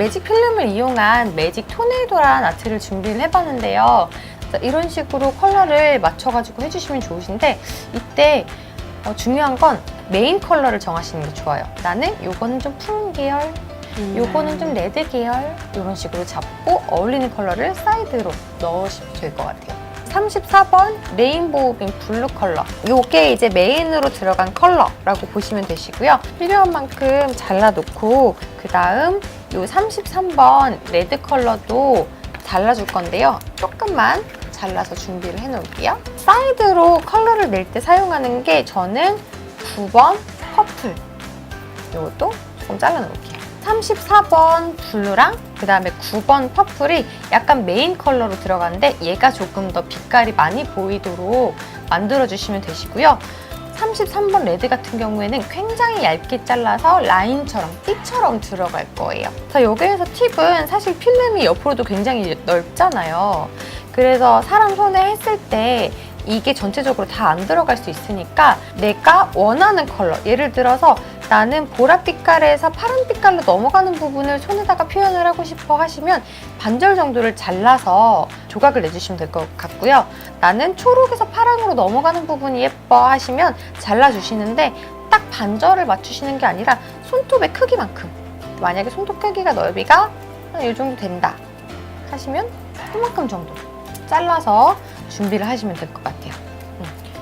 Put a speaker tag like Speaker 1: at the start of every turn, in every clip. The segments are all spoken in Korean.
Speaker 1: 매직 필름을 이용한 매직 토네이도란 아트를 준비를 해봤는데요. 자, 이런 식으로 컬러를 맞춰가지고 해주시면 좋으신데 이때 어, 중요한 건 메인 컬러를 정하시는 게 좋아요. 나는 요거는 좀 푸른 계열, 요거는 좀 레드 계열 이런 식으로 잡고 어울리는 컬러를 사이드로 넣으시면 될 것 같아요. 34번 레인보우빈 블루 컬러 요게 이제 메인으로 들어간 컬러라고 보시면 되시고요. 필요한 만큼 잘라놓고 그 다음 요 33번 레드 컬러도 잘라줄 건데요. 조금만 잘라서 준비를 해 놓을게요. 사이드로 컬러를 낼 때 사용하는 게 저는 9번 퍼플 요것도 조금 잘라 놓을게요. 34번 블루랑 그 다음에 9번 퍼플이 약간 메인 컬러로 들어가는데 얘가 조금 더 빛깔이 많이 보이도록 만들어주시면 되시고요. 33번 레드 같은 경우에는 굉장히 얇게 잘라서 라인처럼 띠처럼 들어갈 거예요. 자, 여기에서 팁은 사실 필름이 옆으로도 굉장히 넓잖아요. 그래서 사람 손에 했을 때 이게 전체적으로 다 안 들어갈 수 있으니까 내가 원하는 컬러 예를 들어서 나는 보랏빛깔에서 파란 빛깔로 넘어가는 부분을 손에다가 표현을 하고 싶어 하시면 반절 정도를 잘라서 조각을 내주시면 될 것 같고요. 나는 초록에서 파랑으로 넘어가는 부분이 예뻐 하시면 잘라주시는데 딱 반절을 맞추시는 게 아니라 손톱의 크기만큼 만약에 손톱 크기가 넓이가 한이 정도 된다 하시면 이만큼 정도 잘라서 준비를 하시면 될 것 같아요.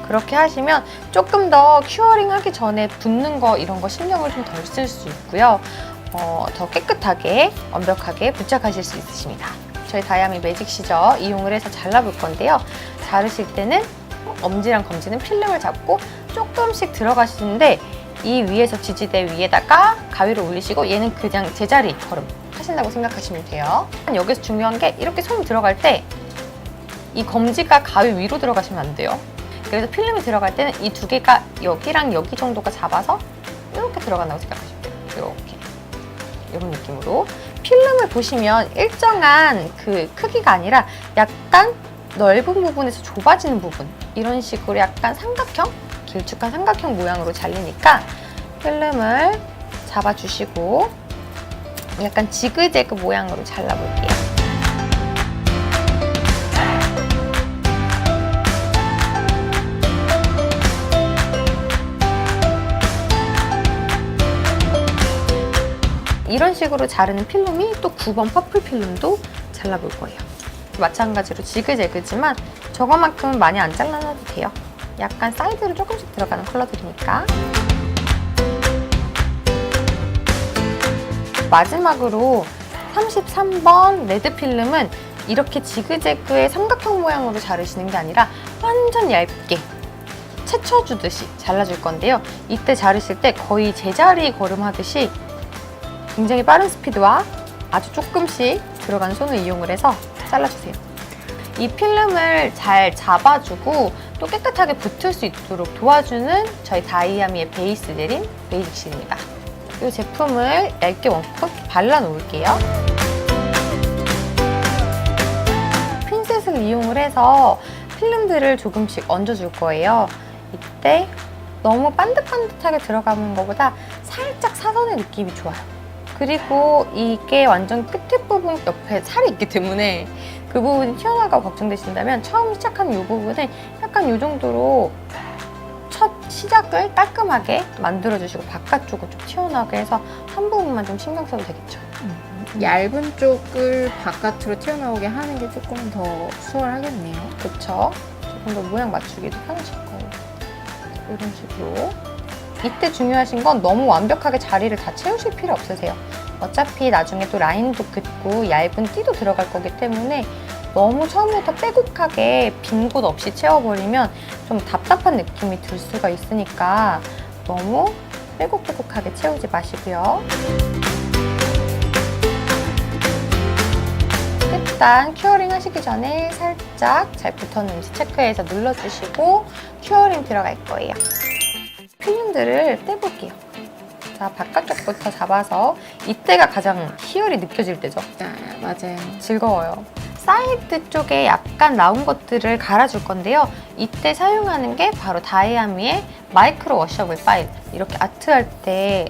Speaker 1: 음, 그렇게 하시면 조금 더 큐어링 하기 전에 붓는 거 이런 거 신경을 좀 덜 쓸 수 있고요. 어, 더 깨끗하게 완벽하게 부착하실 수 있으십니다. 저희 다이아미 매직 시저 이용을 해서 잘라볼 건데요. 자르실 때는 엄지랑 검지는 필름을 잡고 조금씩 들어가시는데 이 위에서 지지대 위에다가 가위를 올리시고 얘는 그냥 제자리 걸음 하신다고 생각하시면 돼요. 여기서 중요한 게 이렇게 손이 들어갈 때 이 검지가 가위 위로 들어가시면 안 돼요. 그래서 필름이 들어갈 때는 이 두 개가 여기랑 여기 정도가 잡아서 이렇게 들어간다고 생각하시면 돼요. 이렇게. 이런 느낌으로. 필름을 보시면 일정한 그 크기가 아니라 약간 넓은 부분에서 좁아지는 부분. 이런 식으로 약간 삼각형? 길쭉한 삼각형 모양으로 잘리니까 필름을 잡아주시고 약간 지그재그 모양으로 잘라볼게요. 이런 식으로 자르는 필름이 또 9번 퍼플 필름도 잘라볼 거예요. 마찬가지로 지그재그지만 저거만큼은 많이 안 잘라놔도 돼요. 약간 사이드로 조금씩 들어가는 컬러들이니까. 마지막으로 33번 레드 필름은 이렇게 지그재그의 삼각형 모양으로 자르시는 게 아니라 완전 얇게 채쳐주듯이 잘라줄 건데요. 이때 자르실 때 거의 제자리 걸음하듯이 굉장히 빠른 스피드와 아주 조금씩 들어간 손을 이용을 해서 잘라주세요. 이 필름을 잘 잡아주고 또 깨끗하게 붙을 수 있도록 도와주는 저희 다이아미의 베이스 젤인 베이직 실입니다. 이 제품을 얇게 원컵 발라 놓을게요. 핀셋을 이용을 해서 필름들을 조금씩 얹어줄 거예요. 이때 너무 반듯반듯하게 들어가는 것보다 살짝 사선의 느낌이 좋아요. 그리고 이게 완전 끝에 부분 옆에 살이 있기 때문에 그 부분이 튀어나가 걱정되신다면 처음 시작하는 이 부분은 약간 이 정도로 첫 시작을 깔끔하게 만들어주시고 바깥쪽은 좀 튀어나오게 해서 한 부분만 좀 신경 써도 되겠죠.
Speaker 2: 얇은 쪽을 바깥으로 튀어나오게 하는 게 조금 더 수월하겠네요.
Speaker 1: 그쵸? 조금 더 모양 맞추기도 편하실 거예요. 이런 식으로. 이때 중요하신 건 너무 완벽하게 자리를 다 채우실 필요 없으세요. 어차피 나중에 또 라인도 긋고 얇은 띠도 들어갈 거기 때문에 너무 처음부터 빼곡하게 빈 곳 없이 채워버리면 좀 답답한 느낌이 들 수가 있으니까 너무 빼곡빼곡하게 채우지 마시고요. 일단 큐어링 하시기 전에 살짝 잘 붙었는지 체크해서 눌러주시고 큐어링 들어갈 거예요. 필름들을 떼볼게요. 자, 바깥쪽부터 잡아서 이때가 가장 희열이 느껴질 때죠.
Speaker 2: 아, 맞아요.
Speaker 1: 즐거워요. 사이드 쪽에 약간 나온 것들을 갈아줄 건데요. 이때 사용하는 게 바로 다이아미의 마이크로 워셔블 파일. 이렇게 아트할 때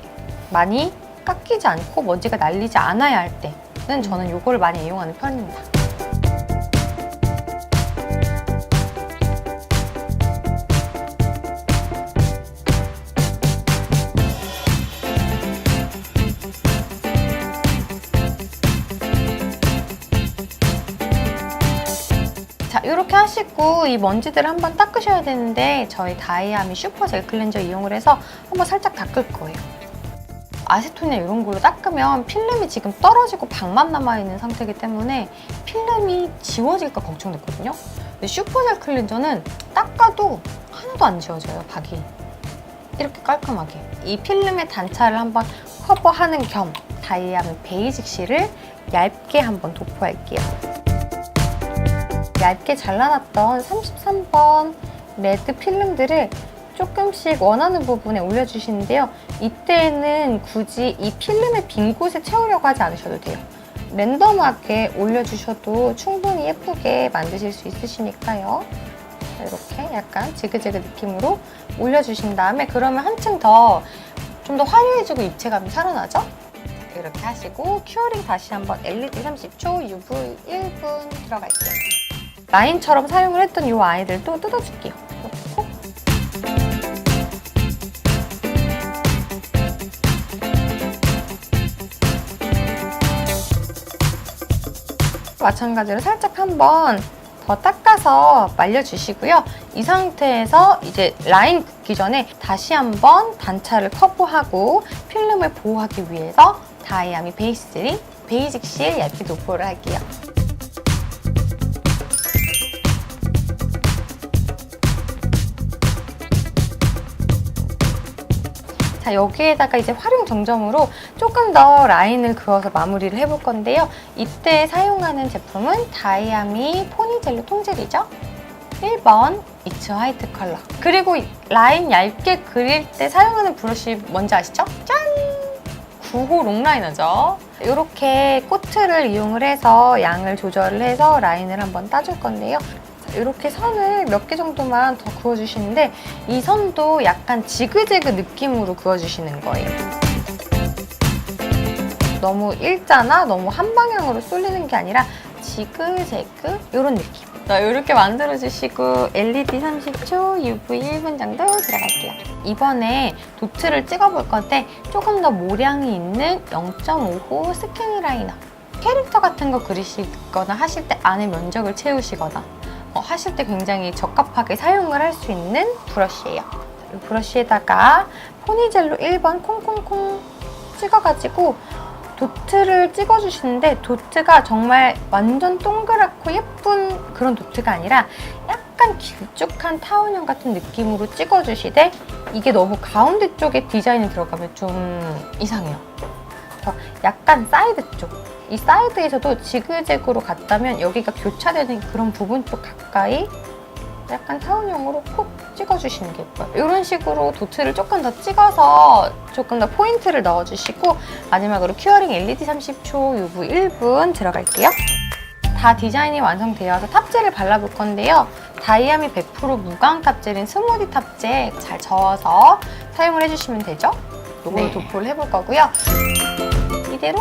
Speaker 1: 많이 깎이지 않고 먼지가 날리지 않아야 할 때는 저는 이거를 많이 이용하는 편입니다. 이렇게 하시고 이 먼지들을 한번 닦으셔야 되는데 저희 다이아미 슈퍼 젤 클렌저 이용을 해서 한번 살짝 닦을 거예요. 아세톤이나 이런 걸로 닦으면 필름이 지금 떨어지고 박만 남아있는 상태이기 때문에 필름이 지워질까 걱정됐거든요. 근데 슈퍼젤 클렌저는 닦아도 하나도 안 지워져요, 박이. 이렇게 깔끔하게. 이 필름의 단차를 한번 커버하는 겸 다이아미 베이직 실을 얇게 한번 도포할게요. 얇게 잘라놨던 33번 레드 필름들을 조금씩 원하는 부분에 올려주시는데요. 이때는 굳이 이 필름의 빈 곳에 채우려고 하지 않으셔도 돼요. 랜덤하게 올려주셔도 충분히 예쁘게 만드실 수 있으시니까요. 자, 이렇게 약간 지그재그 느낌으로 올려주신 다음에 그러면 한층 더 좀 더 화려해지고 입체감이 살아나죠? 이렇게 하시고 큐어링 다시 한번 LED 30초, UV 1분 들어갈게요. 라인처럼 사용을 했던 이 아이들도 뜯어줄게요. 마찬가지로 살짝 한번 더 닦아서 말려주시고요. 이 상태에서 이제 라인 긋기 전에 다시 한번 단차를 커버하고 필름을 보호하기 위해서 다이아미 베이스 젤이 베이직 실 얇게 도포를 할게요. 자, 여기에다가 이제 활용 정점으로 조금 더 라인을 그어서 마무리를 해볼 건데요. 이때 사용하는 제품은 다이아미 포니젤로 통젤이죠. 1번 이츠 화이트 컬러. 그리고 이 라인 얇게 그릴 때 사용하는 브러쉬 뭔지 아시죠? 짠! 9호 롱라이너죠. 이렇게 코트를 이용을 해서 양을 조절을 해서 라인을 한번 따줄 건데요. 이렇게 선을 몇 개 정도만 더 그어주시는데 이 선도 약간 지그재그 느낌으로 그어주시는 거예요. 너무 일자나 너무 한 방향으로 쏠리는 게 아니라 지그재그 이런 느낌. 자, 이렇게 만들어주시고 LED 30초, UV 1분 정도 들어갈게요. 이번에 도트를 찍어볼 건데 조금 더 모량이 있는 0.5호 스키니 라이너. 캐릭터 같은 거 그리시거나 하실 때 안에 면적을 채우시거나 어, 하실 때 굉장히 적합하게 사용을 할 수 있는 브러쉬예요. 이 브러쉬에다가 포니젤로 1번 콩콩콩 찍어가지고 도트를 찍어주시는데 도트가 정말 완전 동그랗고 예쁜 그런 도트가 아니라 약간 길쭉한 타원형 같은 느낌으로 찍어주시되 이게 너무 가운데 쪽에 디자인이 들어가면 좀 이상해요. 약간 사이드 쪽. 이 사이드에서도 지그재그로 갔다면 여기가 교차되는 그런 부분 쪽 가까이 약간 타원형으로 콕 찍어주시는 게 예뻐요. 이런 식으로 도트를 조금 더 찍어서 조금 더 포인트를 넣어주시고 마지막으로 큐어링 LED 30초, UV 1분 들어갈게요. 다 디자인이 완성되어서 탑재를 발라볼 건데요. 다이아미 100% 무광 탑젤인 스무디 탑재 잘 저어서 사용을 해주시면 되죠. 이걸로
Speaker 2: 네.
Speaker 1: 도포를 해볼 거고요. 이대로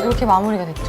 Speaker 1: 이렇게 마무리가 됐죠.